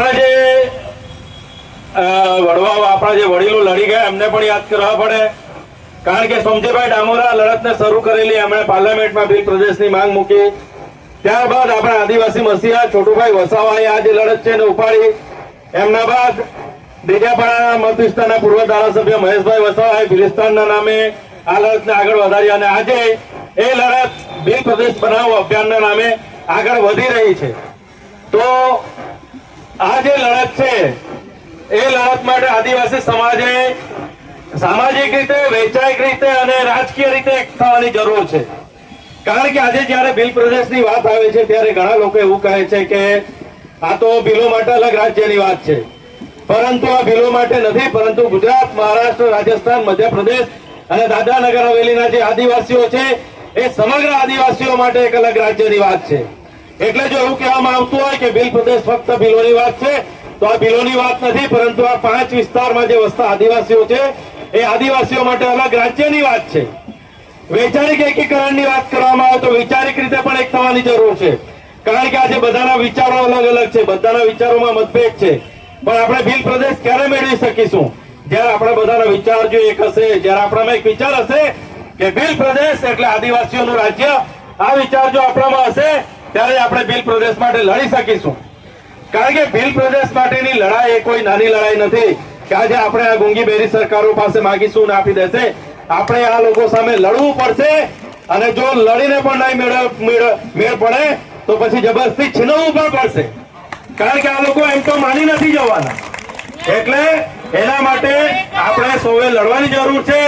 આપણા જે અ, વડવા આપણા જે વડીલો લડી ગયા એમને પણ યાદ કરવા પડે. કારણ કે સમજીભાઈ ડામોરા લડતને શરૂ કરેલી એમણે પાર્લામેન્ટમાં બિલ પ્રદેશની માંગ મૂકી. ત્યારબાદ આપણા આદિવાસી મસીહા છોટુભાઈ વસાવાએ આ જે લડત છે એને ઉપાડી. એમના બાદ ડેડિયાપાડા મત વિસ્તારના પૂર્વ ધારાસભ્ય મહેશભાઈ વસાવાએ ભિલિસ્તાનના નામે આ લડતને આગળ વધારી અને આજે એ લડત બિલ પ્રદેશ બનાવો અભિયાનના નામે આગળ વધી રહી છે. તો આ જે લડત છે, એ લડત માટે આદિવાસી સમાજે સામાજિક રીતે, વૈચારિક રીતે અને રાજકીય રીતે એક થવાની જરૂર છે. કારણ કે આજે જ્યારે બિલ પ્રદેશની વાત આવે છે, ત્યારે ઘણા લોકો એવું કહે છે કે આ તો બિલો માટે અલગ રાજ્યની વાત છે. પરંતુ આ બિલો માટે નથી, પરંતુ ગુજરાત, મહારાષ્ટ્ર, રાજસ્થાન, મધ્યપ્રદેશ અને દાદરાનગર હવેલીના જે આદિવાસીઓ છે, એ સમગ્ર આદિવાસીઓ માટે એક અલગ રાજ્યની વાત છે. એટલે જો એવું કહેવામાં આવતું હોય કે બિલ પ્રદેશ ફક્ત બિલોની વાત છે, તો આ બિલોની વાત નથી, પરંતુ આ પાંચ વિસ્તારમાં જે વસતા આદિવાસીઓ છે, એ આદિવાસીઓ માટે અલગ રાજ્યની વાત છે. વૈચારિક એકીકરણની વાત કરવામાં આવે તો વૈચારિક રીતે પણ એક થવાની જરૂર છે. કારણ કે આજે બધાના વિચારો અલગ અલગ છે, બધાના વિચારોમાં મતભેદ છે. પણ આપણે બિલ પ્રદેશ ક્યારે મેળવી શકીશું? જ્યારે આપણા બધાના વિચાર જો એક હશે, જ્યારે આપણામાં એક વિચાર હશે કે બિલ પ્રદેશ એટલે આદિવાસીઓનું રાજ્ય, આ વિચાર જો આપણામાં હશે ત્યારે આપણે બિલ પ્રદેશ માટે લડી શકીશું. કારણ કે ભીલ પ્રદેશ માટેની લડાઈ એ કોઈ નાની લડાઈ નથી. કે આજે આપણે આ ગુંગી બેરી સરકારો પાસે માગીશું ને આપી દેશે. આપણે આ લોકો સામે લડવું પડશે. અને જો લડીને પણ નહીં મેળ પડે, તો પછી જબરદસ્તી છીનવવું પણ પડશે. કારણ કે આ લોકો એમ તો માની નથી જવાના. એટલે એના માટે આપણે સૌએ લડવાની જરૂર છે.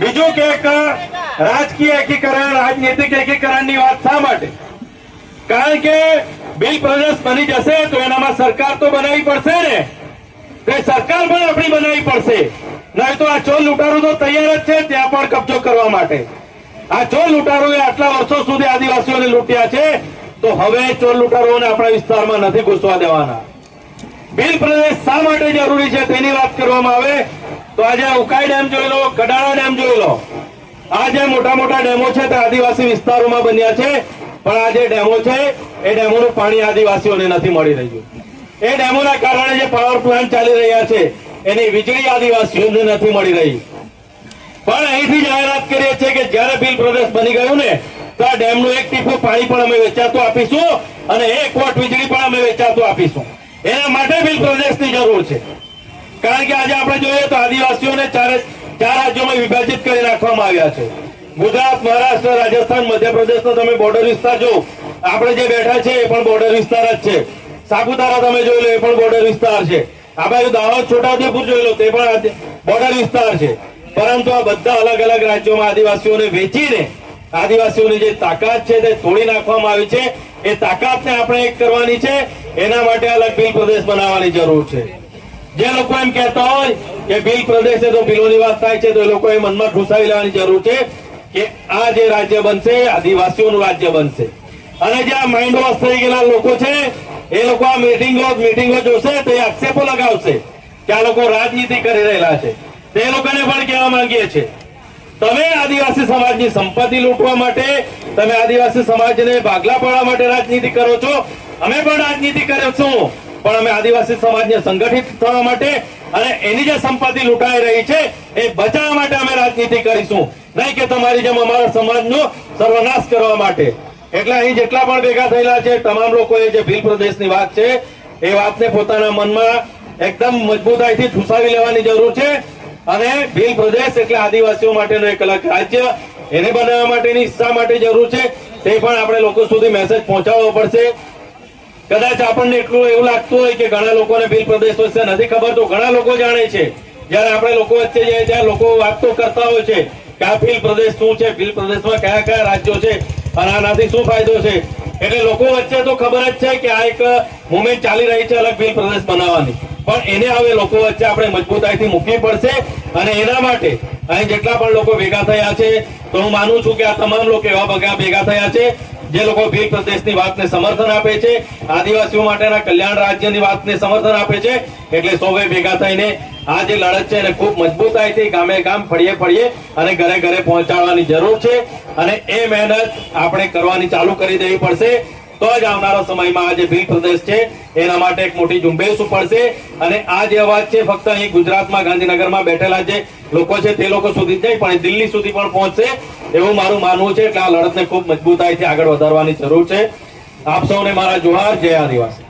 બીજું કે રાજકીય એકીકરણ, રાજનીતિક એકીકરણની વાત શા માટે? કારણ કે બિલ પ્રદેશ બની જશે તો એનામાં સરકાર તો બનાવવી પડશે ને. તે સરકાર પણ આપણી બનાવવી પડશે. નહીં તો આ ચોર લૂંટારું તો તૈયાર જ છે ત્યાં પણ કબજો કરવા માટે. આ ચોર લૂંટારોએ આટલા વર્ષો સુધી આદિવાસીઓને લૂંટ્યા છે, તો હવે ચોર લૂંટારોને આપણા વિસ્તારમાં નથી ઘૂસવા દેવાના. બિલ પ્રદેશ શા માટે જરૂરી છે તેની વાત કરવામાં આવે? તો આજે ઉકાઈ ડેમ જોઈ લો કડાળા ડેમ જોઈ લો. આ જે મોટા મોટા ડેમો છે તે આદિવાસી વિસ્તારોમાં બન્યા છે. પણ આ જે ડેમો છે, એ ડેમોનું પાણી આદિવાસીઓને નથી મળી રહ્યું. એ ડેમોના કારણે જે પાવર પ્લાન્ટ ચાલી રહ્યા છે, એની વીજળી આદિવાસીઓને નથી મળી રહી. પણ અહીંથી જાહેરાત કરીએ છીએ કે જ્યારે બિલ પ્રદેશ બની ગયું ને, તો આ ડેમનું એક ટીપું પાણી પણ અમે વેચાતું આપીશું અને એક વોટ વીજળી પણ અમે વેચાતું આપીશું. એના માટે બિલ પ્રદેશની જરૂર છે. કારણ કે આજે આપણે જોઈએ તો આદિવાસીઓને ચાર ચાર રાજ્યોમાં વિભાજિત કરી નાખવામાં આવ્યા છે. ગુજરાત, મહારાષ્ટ્ર, રાજસ્થાન, મધ્યપ્રદેશનો તમે બોર્ડર વિસ્તાર જો આપણે જે બેઠા છે એ પણ બોર્ડર વિસ્તાર જ છે. સાપુતારા તમે જોઈ લો, એ પણ બોર્ડર વિસ્તાર છે. આ બાજુ દાહોદ, છોટાઉદેપુર જોઈ લો, તે પણ બોર્ડર વિસ્તાર છે. પરંતુ આ બધા અલગ અલગ રાજ્યોમાં આદિવાસીઓને વેચીને, આદિવાસીઓની જે તાકાત છે તે તોડી નાખવામાં આવી છે. એ તાકાતને આપણે એક કરવાની છે. એના માટે અલગ બિલ પ્રદેશ બનાવવાની જરૂર છે. જે લોકો એમ કહેતા હોય કે બિલ પ્રદેશ છે તો બિલોની વાત થાય છે, તો એ લોકોએ મનમાં ઘુસાવી લેવાની જરૂર છે. કે આ જે રાજ્ય બનશે આદિવાસીઓનું રાજ્ય બનશે. અને જે આ માઇન્ડ વોશ થઈ ગયેલા લોકો છે, એ લોકો આ મિટિંગો મિટિંગો જોશે તો એ આક્ષેપો લગાવશે કે આ લોકો રાજનીતિ કરી રહેલા છે. તે લોકોને પણ કહેવા માંગીએ છીએ, તમે આદિવાસી સમાજની સંપત્તિ લૂંટવા માટે, તમે આદિવાસી સમાજને ભાગલા પાડવા માટે રાજનીતિ કરો છો. અમે પણ રાજનીતિ કરીશું પણ અમે આદિવાસી સમાજને સંગઠિત થવા માટે અને એની જે સંપત્તિ લૂંટાઈ રહી છે, એ બચાવવા માટે અમે રાજનીતિ કરીશું. નહીં કે તમારી જેમ અમારા સમાજનો સર્વનાશ કરવા માટે. એટલે અહીં જેટલા પણ ભેગા થયેલા છે, તમામ લોકોએ જે ભીલ પ્રદેશની વાત છે, એ વાતને પોતાના મનમાં એકદમ મજબૂતાઈથી ઠુસાવી લેવાની જરૂર છે. અને ભીલ પ્રદેશ એટલે આદિવાસીઓ માટેનો એક અલગ રાજ્ય, એને બનાવવા માટેની ઈચ્છા માટે જરૂર છે, તે પણ આપણે લોકો સુધી મેસેજ પહોંચાડવો પડશે. કદાચ આપણને એટલું એવું લાગતું હોય કે ઘણા લોકોને ભીલ પ્રદેશ વિશે નથી ખબર, તો ઘણા લોકો જાણે છે. જ્યારે આપણે લોકો વચ્ચે જઈએ ત્યારે લોકો વાત તો કરતા હોય છે. કે પ્રદેશ શું છે? ભીલ પ્રદેશમાં કયા કયા રાજ્યો છે? અને આનાથી શું ફાયદો છે? એટલે લોકો વચ્ચે તો ખબર જ છે કે આ એક મુવમેન્ટ ચાલી રહી છે અલગ ભીલ પ્રદેશ બનાવવાની. પણ એને હવે લોકો વચ્ચે આપણે મજબૂતાઈથી મૂકવી પડશે અને એના માટે અહીં જેટલા પણ લોકો ભેગા થયા છે, તો હું માનું છું કે આ તમામ લોકો એવા ભેગા થયા છે જે લોકો ભીલ પ્રદેશની વાતને સમર્થન આપે છે, આદિવાસીઓ માટેના કલ્યાણ રાજ્યની વાતને સમર્થન આપે છે, એટલે સૌએ ભેગા થઈને આ જે લડત છે એને ખૂબ મજબૂતાઈથી ગામે ગામ ફળીએ ફળીએ અને ઘરે ઘરે પહોંચાડવાની જરૂર છે અને એ મહેનત આપણે કરવાની ચાલુ કરી દેવી પડશે. તો જ આવનારા સમયમાં આ જે ભીલ પ્રદેશ છે. એના માટે એક મોટી ઝુંબેશ ઉપડશે. અને આ જે અવાજ છે, ફક્ત અહીં ગુજરાતમાં ગાંધીનગરમાં બેઠેલા જે લોકો છે, તે લોકો સુધી જ નહીં, પણ દિલ્હી સુધી પણ પહોંચશે. એવું મારું માનવું છે. એટલે આ લડતને ખૂબ મજબૂતાઈથી આગળ વધારવાની જરૂર છે. આપ સૌને મારા જોહાર. જય આદિવાસી.